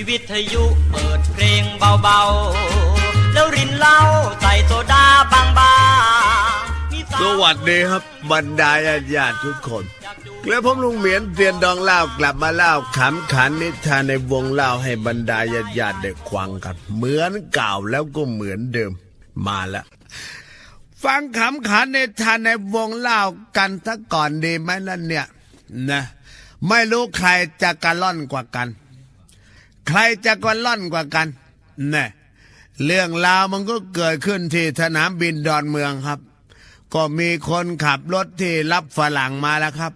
มีวิทยุเปิดเพลงเบาๆ แล้วรินเหล้าใส่โซดาบางๆสวัสดีครับบรรดาญาติญาติทุกคนแล้วผมลุงเหมียนเตียนดองเล่ากลับมาเล่าขำขันนิทานในวงเล่าให้บรรดาญาติญาติได้ควังกันเหมือนเก่าแล้วก็เหมือนเดิมมาแล้วฟังขำขันนิทานในวงเล่ากันซะก่อนดีไหมล่ะเนี่ยนะไม่รู้ใครจะกระล่อนกว่ากัน ใครจะกระล่อนกว่ากันเนี่ยเรื่องราวมันก็เกิดขึ้นที่สนามบินดอนเมืองครับ ก็มีคนขับรถที่รับฝรั่งมาแล้วครับ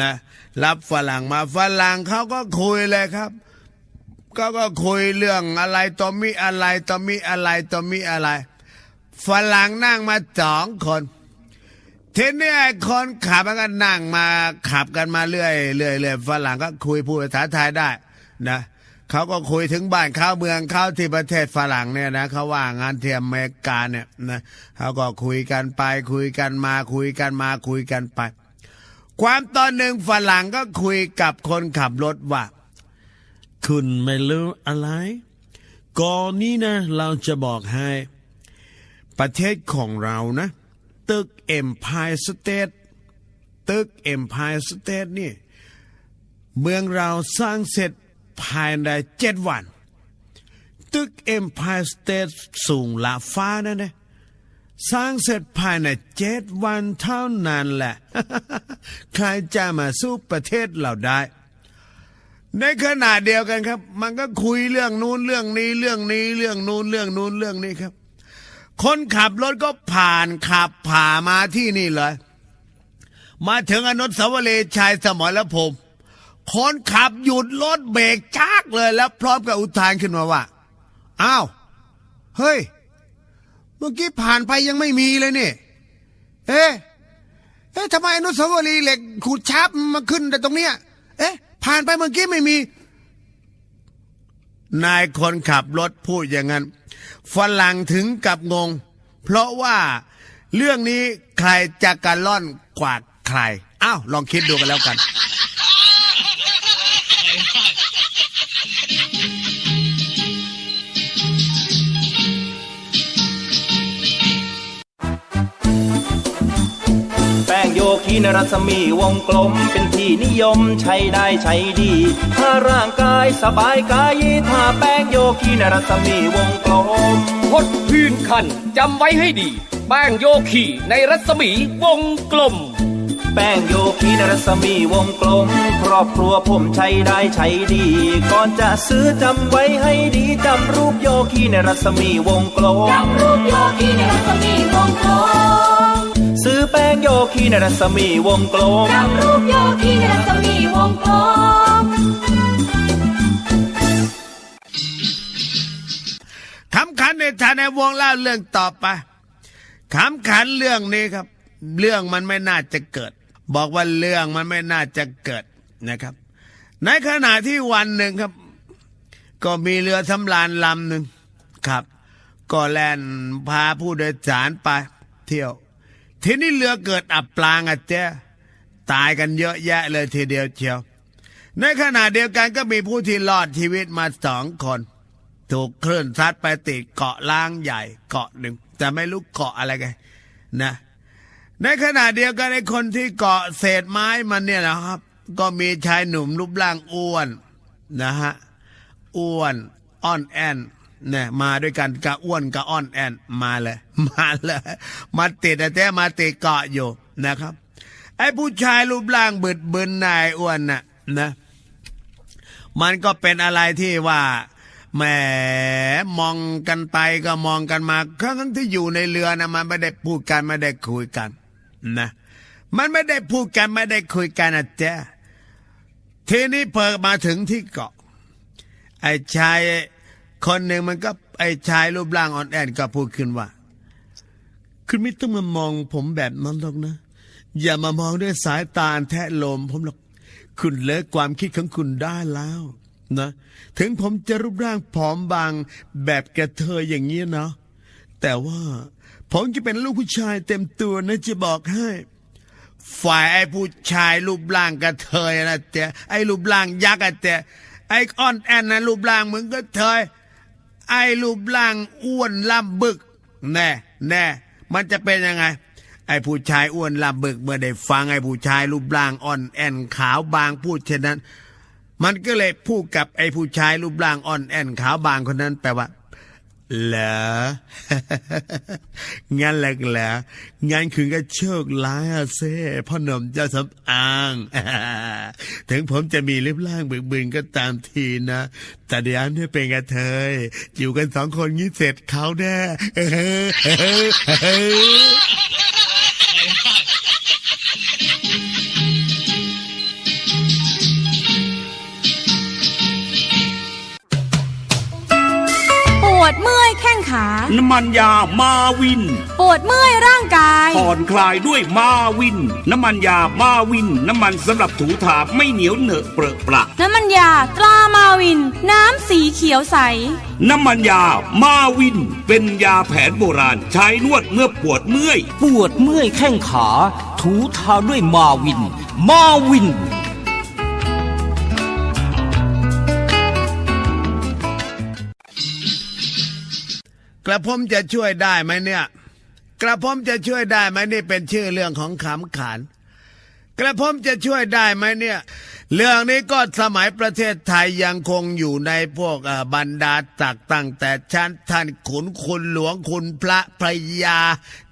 นะรับฝรั่งมาฝรั่งเขาก็คุยเลยครับก็ก็คุยเรื่องอะไรต่อมีอะไรต่อมีอะไรต่อมีอะไรฝรั่งนั่งมาสองคนทีนี้ไอ้คนขับมันก็นั่งมาขับกันมาเรื่อยเรื่อยเรื่อยฝรั่งก็คุยพูดภาษาไทยได้นะ เขาก็คุยถึงบ้านเขาเมืองเขาที่ประเทศฝรั่งเนี่ยนะเขาว่างานเที่อเมริกาเนี่ยนะเขาก็คุยกันไปคุยกันมาคุยกันมาคุยกันไป ความตอนหนึ่งฝรั่งก็คุยกับคนขับรถว่า คุณไม่รู้อะไร ก่อนนี้นะ เราจะบอกให้ ประเทศของเรานะ ตึก Empire State ตึก Empire State นี่ เมืองเราสร้างเสร็จ ภายในเจ็ดวัน ตึก Empire State สูงละฟ้านั่นนะสร้างเสร็จภายในเจ็ดวันเท่านั้นแหละ ใครจะมาสู้ประเทศเราได้ ในขณะเดียวกันครับ มันก็คุยเรื่องนู้นเรื่องนี้เรื่องนี้เรื่องนู้นเรื่องนู้นเรื่องนี้ครับ คนขับรถก็ผ่านขับผ่ามาที่นี่เลย มาถึงอนุสาวรีย์ชัยสมรภูมิ คนขับหยุดรถเบรกจักเลยแล้วพร้อมกับอุทานขึ้นมาว่า อ้าว เฮ้ย เมื่อกี้ผ่านไปยังไม่มีเลยนี่ เอ๊ะ เอ๊ะทำไมอนุสาวรีย์เหล็กขูดชับมาขึ้นแต่ตรงเนี้ย เอ๊ะ ผ่านไปเมื่อกี้ไม่มี นายคนขับรถพูดอย่างนั้น ฝรั่งถึงกับงง เพราะว่าเรื่องนี้ใครจะกระล่อนกว่าใคร อ้าว ลองคิดดูกันแล้วกัน ป้งโยคีในรัศมีวงกลมเป็นที่นิยมใช้ได้ใช้ดี ถ้าร่างกายสบายกายถ้าแป้งโยคีนรัศมีวงกลมพดพื้นคันจำไว้ให้ดี แป้งโยคีในรัศมีวงกลม แป้งโยคีนรัศมีวงกลม ครอบครัวผมใช้ได้ใช้ดี ก่อนจะซื้อจำไว้ให้ดีจำรูปโยคีในรัศมีวงกลมจำรูปโยคีในรัศมีวงกลม ซื้อแป้งโยคีในรัศมีวงกลมจำรูปโยคีในรัศมีวงกลมขำขันในฐานในวงเล่าเรื่องต่อไปขำขันเรื่องนี้ครับ เรื่องมันไม่น่าจะเกิด บอกว่าเรื่องมันไม่น่าจะเกิดนะครับ ในขณะที่วันหนึ่งครับ ก็มีเรือสำราญลำหนึ่งครับ ก็แล่นพาผู้โดยสารไปเที่ยว ทีนี้เรือเกิดอับปลางอะเจ้ตายกันเยอะแยะเลยทีเดียวเชียว ในขณะเดียวกันก็มีผู้ที่รอดชีวิตมาสองคน ถูกคลื่นซัดไปติดเกาะล้างใหญ่เกาะหนึ่ง แต่ไม่รู้เกาะอะไรกันนะ ในขณะเดียวกันในคนที่เกาะเศษไม้มันเนี่ยนะครับ ก็มีชายหนุ่มรูปร่างอ้วนนะฮะอ้วนอ่อนแอน เนี่ยมาด้วยกันกับอ้วนกับอ่อนแอนมาเลย มาเลย มาติดแต่แต่มาติดเกาะอยู่นะครับ ไอ้ผู้ชายรูปร่างบึดบึนนายอ้วนน่ะนะมันก็เป็นอะไรที่ว่าแหมมองกันไปก็มองกันมาครั้งที่อยู่ในเรือนะมันไม่ได้พูดกันไม่ได้คุยกันนะมันไม่ได้พูดกันไม่ได้คุยกันนะเจ้ทีนี้เพิอมาถึงที่เกาะ ไอ้ชาย คนหนึ่งมันก็ไอ้ชายรูปร่างอ่อนแอก็พูดขึ้นว่า คุณไม่ต้องมามองผมแบบนั้นหรอกนะ อย่ามามองด้วยสายตาแทะลมผมหรอก คุณเลิกความคิดของคุณได้แล้วนะ ถึงผมจะรูปร่างผอมบางแบบแกระเทยอย่างนี้นะแต่ว่าผมจะเป็นลูกผู้ชายเต็มตัวนะจะบอกให้ ฝ่ายไอ้ผู้ชายรูปร่างกระเทยนะเจ๊ไอ้รูปร่างยักษ์อะเจ๊ไอ้อ่อนแอนนะรูปร่างเหมึงก็เทย ไอ้รูปร่างอ้วนลำบึก แน่แน่มันจะเป็นยังไง ไอ้ผู้ชายอ้วนลำบึกเมื่อได้ฟังไอ้ผู้ชายรูปร่างอ่อนแอนขาวบางพูดเช่นนั้น มันก็เลยพูดกับไอ้ผู้ชายรูปร่างอ่อนแอนขาวบางคนนั้นแปลว่า เหรองั้นแหละเหรองั้นคือก็โชคร้ายอะเซ่พ่อหนุ่มเจ้าสำอาง ถึงผมจะมีรูปร่างบึกบึนก็ตามทีนะ แต่เดี๋ยวนี้เป็นกระเทย อยู่กันสองคนงี้เสร็จเขาแน่ ดเมื่อยแข้งขา น้ำมันยามาวิน ปวดเมื่อยร่างกาย ผ่อนคลายด้วยมาวิน น้ำมันยามาวิน น้ำมันสำหรับถูถาไม่เหนียวเหนอะเปรอะปละน้ำมันยาตรามาวิน น้ำสีเขียวใส น้ำมันยามาวิน เป็นยาแผนโบราณ ใช้นวดเมื่อปวดเมื่อย ปวดเมื่อยแข้งขา ถูเท้าด้วยมาวิน มาวิน กระผมจะช่วยได้ไหมเนี่ย กระผมจะช่วยได้ไหมนี่เป็นชื่อเรื่องของขำขานกระผมจะช่วยได้ไหมเนี่ย เรื่องนี้ก็สมัยประเทศไทยยังคงอยู่ในพวกบรรดาตักตั้งแต่ชั้นท่านขุนคุณหลวงคุณพระพยา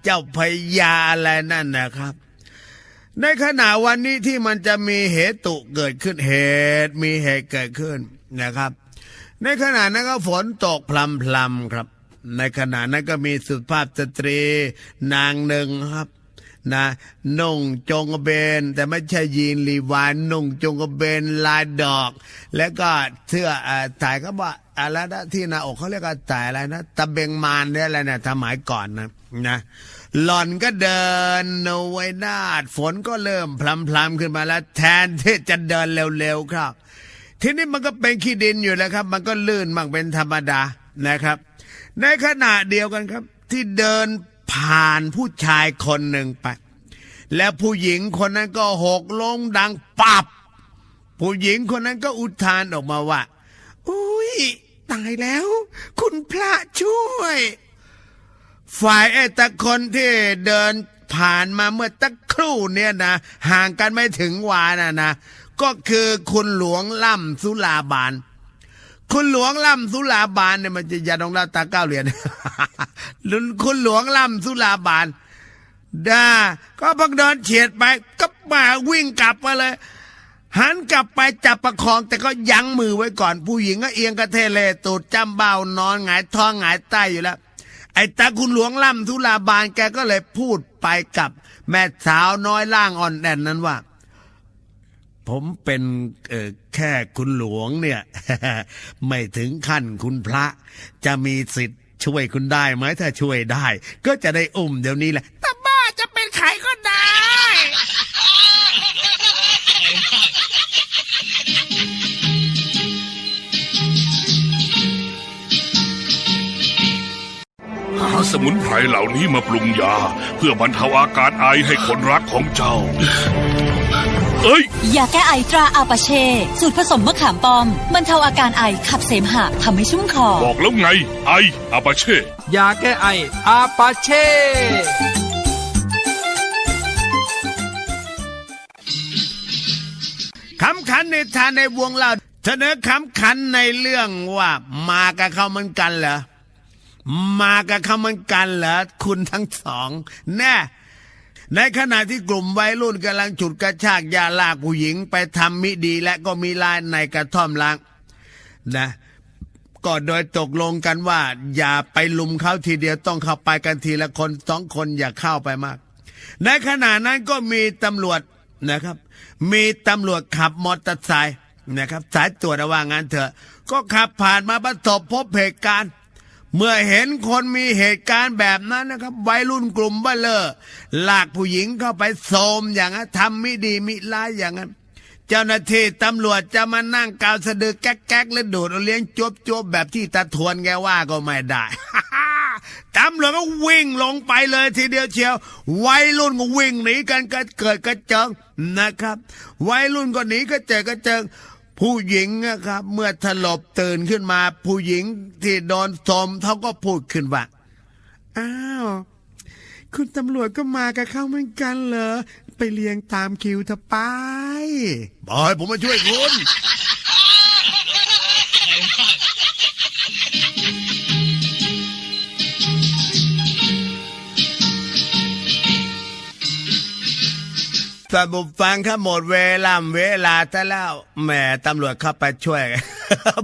เจ้าพยาอะไรนั่นนะครับในขณะวันนี้ที่มันจะมีเหตุเกิดขึ้นเหตุ มีเหตุเกิดขึ้นนะครับ ในขณะนั้นก็ฝนตกพลำพลำครับ ในขณะนั้นก็มีสุภาพสตรี นางหนึ่งครับนะนุ่งจงกระเบน แต่ไม่ใช่ยีนรีวายนุ่งจงกระเบนลายดอก แล้วก็เสื้อเอ่อถ่ายก็ว่าอะไรนะที่หน้าอกเขาเรียกว่าถ่ายอะไรนะตะเบงมานเนี่ยอะไรนะสมัยก่อนนะนะหล่อนก็เดินเอาไว้นาดฝนก็เริ่มพลำพลำๆขึ้นมาแล้ว แทนที่จะเดินเร็วๆครับ ทีนี้มันก็เป็นขี้ดินอยู่แล้วครับ มันก็ลื่นมั่งเป็นธรรมดานะครับ ในขณะเดียวกันครับ ที่เดินผ่านผู้ชายคนหนึ่งไป แล้วผู้หญิงคนนั้นก็หกลงดังปับ ผู้หญิงคนนั้นก็อุทานออกมาว่าอุ้ยตายแล้ว คุณพระช่วย ฝ่ายไอ้ตะคนที่เดินผ่านมาเมื่อตะครู่เนี่ยนะ ห่างกันไม่ถึงวานะนะ ก็คือคุณหลวงล่ำสุลาบาน คุณหลวงล่ำสุลาบานเนี่ยมันจะยาดองลาตาเก้าเหรียญลุนคุณหลวงล่ำสุลาบานดาก็พังเดินเฉียดไป ก็มาวิ่งกลับมาเลยหันกลับไปจับประคองแต่ก็ยั้งมือไว้ก่อน ผู้หญิงก็เอียงกระเทเลตูดจำเบานอนหงายท้องหงายใต้อยู่แล้ว ไอ้ตาคุณหลวงล่ำทุลาบานแกก็เลยพูดไปกับ แม่สาวน้อยล่างอ่อนแอนนั้นว่า ผมเป็นแค่คุณหลวงเนี่ย ไม่ถึงขั้นคุณพระ จะมีสิทธิ์ช่วยคุณได้ไหมถ้าช่วยได้ ก็จะได้อุ้มเดี๋ยวนี้แหละแต่บ้าจะเป็นใครก็ได้หาสมุนไพรเหล่านี้มาปรุงยา เพื่อบรรเทาอาการไอให้คนรักของเจ้า เอ้ย ยาแก้ไอตราอาปาเช่ สูตรผสมมะขามป้อมบรรเทาอาการไอขับเสมหะทำให้ชุ่มคอ บอกแล้วไง ไออาปาเช่ ยาแก้ไออาปาเช่ คำขันในทานในวงเล่าเสนอคำขันในเรื่องว่า มากับเขาเหมือนกันเหรอ มากับเขาเหมือนกันเหรอ คุณทั้งสอง แน่ ในขณะที่กลุ่มวัยรุ่นกำลังฉุดกระชากยาลากผู้หญิงไปทำมิดีและก็มีลายในกระท่อมล้างนะก็โดยตกลงกันว่า อย่าไปลุมเขาทีเดียวต้องเข้าไปกันทีละคนสองคนอย่าเข้าไปมาก ในขณะนั้นก็มีตำรวจนะครับ มีตำรวจขับมอเตอร์ไซค์นะครับ สายตรวจระว่างั้นเถอะ ก็ขับผ่านมาประสบพบเหตุการณ์ เมื่อเห็นคนมีเหตุการณ์แบบนั้นนะครับวัยรุ่นกลุ่มบ้าเลอลากผู้หญิงเข้าไปโสมอย่างนั้นทำไม่ดีมิร้ายอย่างนั้น เจ้าหน้าที่ตำรวจจะมานั่งกาวสะดือแก๊กๆและดูดเลี้ยงจบจบแบบที่ตาทวนแกว่าก็ไม่ได้ตำรวจก็วิ่งลงไปเลยทีเดียวเชียว วัยรุ่นก็วิ่งหนีกันก็เกิดกระเจิงนะครับ วัยรุ่นก็หนีก็เจอกระเจิง ผู้หญิงนะครับ เมื่อถลบตื่นขึ้นมา ผู้หญิงที่โดนสมเขาก็พูดขึ้นว่าอ้าวคุณตำรวจก็มากับเขาเหมือนกันเหรอ ไปเรียงตามคิวเธอไป บอยผมมาช่วยคุณ ท่านผู้ฟังครับหมดเวลาเวลาแต่แล้วแหมตำรวจเข้าไปช่วย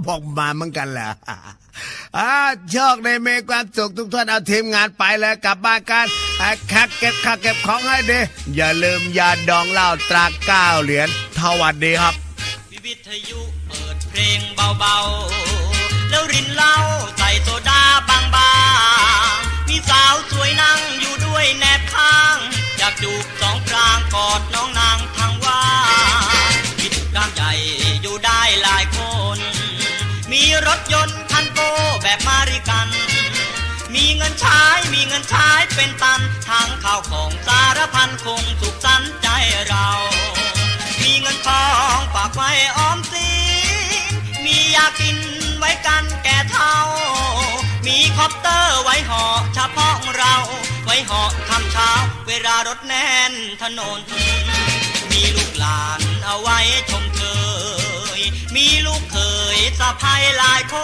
บอกมาเหมือนกันแหละอ่าโชคในเมความสุขทุกท่านเอาทีมงานไปเลยกลับบ้านกันคักเก็บคักเก็บของให้ดีอย่าลืมยาดองเหล้าตราเก้าเหรียญทวัดดีครับวิทยุเปิดเพลงเบาๆ แล้วรินเหล้าใส่โซดาบาง นใช้มีเงินใช้เป็นตันทางข้าวของสารพันคงสุขสันใจเรา มีเงินทองฝากไว้ออมสินมียากินไว้กันแก่เท่า มีคอปเตอร์ไว้หาะเฉพาะเรา ไว้หาะคำเช้า เวลารถแน่นถนน มีลูกหลานเอาไว้ชมเชยมีลูกเขยสะพายหลายคน